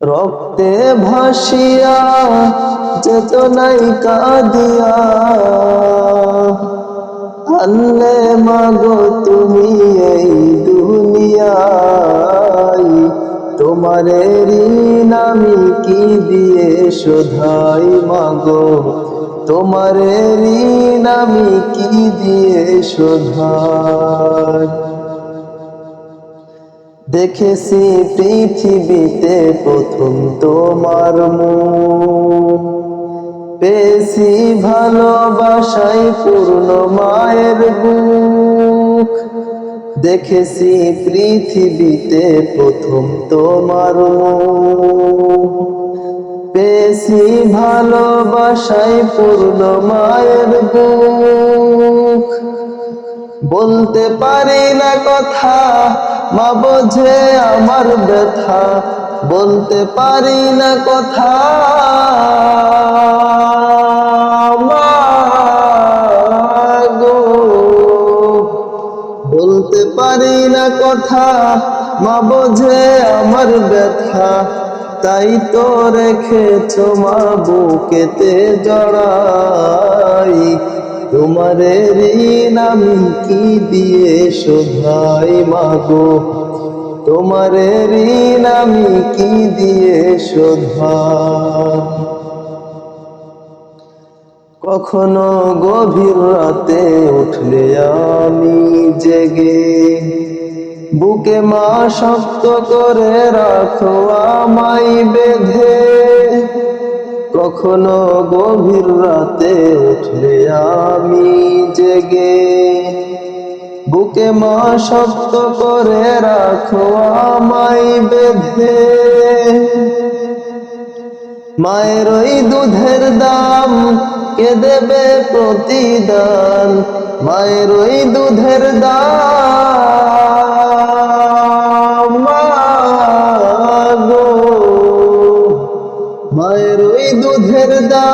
রক্তে ভাসিয়া চেতনাই কাঁদিয়া আনলে মাগো তুমি এই দুনিয়ায়। তোমারে ঋণ আমি কি দিয়ে শোধাই মাগো? তোমারে ঋণ আমি কি দিয়ে শোধাই? দেখেছি পৃথিবীতে প্রথম তোমার মুখ। পেয়েছি ভালোবাসাই পূর্ণ মায়ের বুক। দেখেছি পৃথিবীতে প্রথম তোমার মুখ। পেয়েছি ভালোবাসাই পূর্ণ মায়ের বুক। বলতে পারি না কথা মা বোঝে আমার ব্যথা, বলতে পারি না কথা। বলতে পারি না কথা। মা বোঝে আমার ব্যথা, তাই তো রেখেছ মা বুকেতে জড়াই। তোমারে ঋণ আমি কি দিয়ে শোধাই মাগো? তোমারে ঋণ আমি কি দিয়ে শোধাই কখনো গভীর রাতে উঠলে আমি জেগে। বুকে মা শক্ত করে রাখো আমায় বেঁধে। কখনো গভীর রাতে উঠলে আমি জেগে। বুকে মা শক্ত করে রাখো আমায় বেঁধে। মায়ের ওই দুধের দাম কে দেবে প্রতিদান? মায়ের ওই দুধের দাম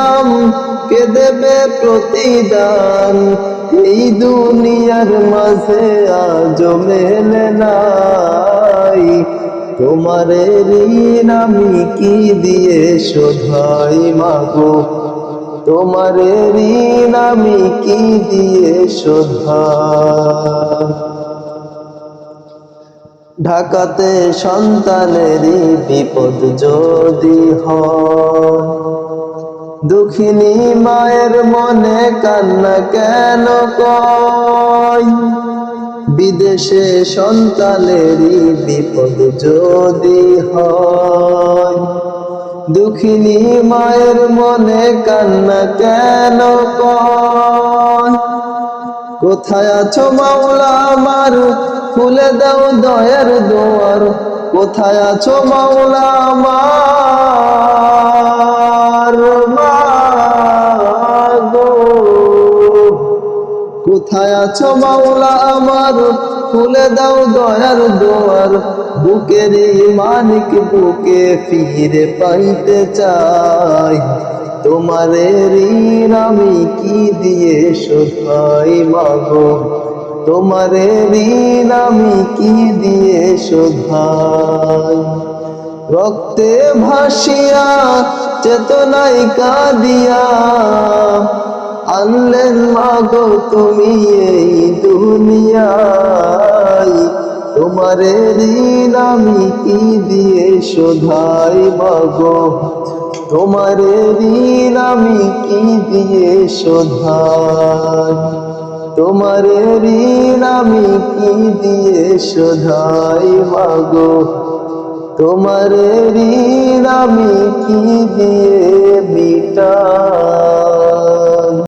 দাম কে দেবে প্রতিদান? এই দুনিয়ার মাঝে আজ মেলে নাই। তোমারে ঋণ আমি কি দিয়ে শোধাই মাগো? তোমারে ঋণ আমি কি দিয়ে শোধাই? ঢাকাতে সন্তানেরই বিপদ যদি হয় দুঃখিনী মায়ের মনে কান্না কেন কয়? বিদেশে সন্তানেরই বিপদ যদি হয়। দুঃখিনী মায়ের মনে কান্না কেন কয়? কোথায় আছো মাওলা আমার খুলে দাও দয়ার দোয়ার। কোথায় আছো মাওলা আমার আছো মাওলা আমার, খুলে দাও দয়ার দোয়ার, বুকের মানিক বুকে ফিরে পাইতে চাই। তোমারে ঋণ আমি কি দিয়ে শোধাই মাগো? তোমারে ঋণ আমি কি দিয়ে শোধাই রক্তে ভাসিয়া চেতনাই কাঁদিয়া আনলেন মাগো, তুমি এই দুনিয়ায় তোমারে ঋণ আমি কি দিয়ে শোধাই, মাগো? তোমারে ঋণ আমি কি দিয়ে শোধাই? তোমারে ঋণ আমি কি দিয়ে শোধাই, মাগো? তোমারে ঋণ আমি কি দিয়ে মিটা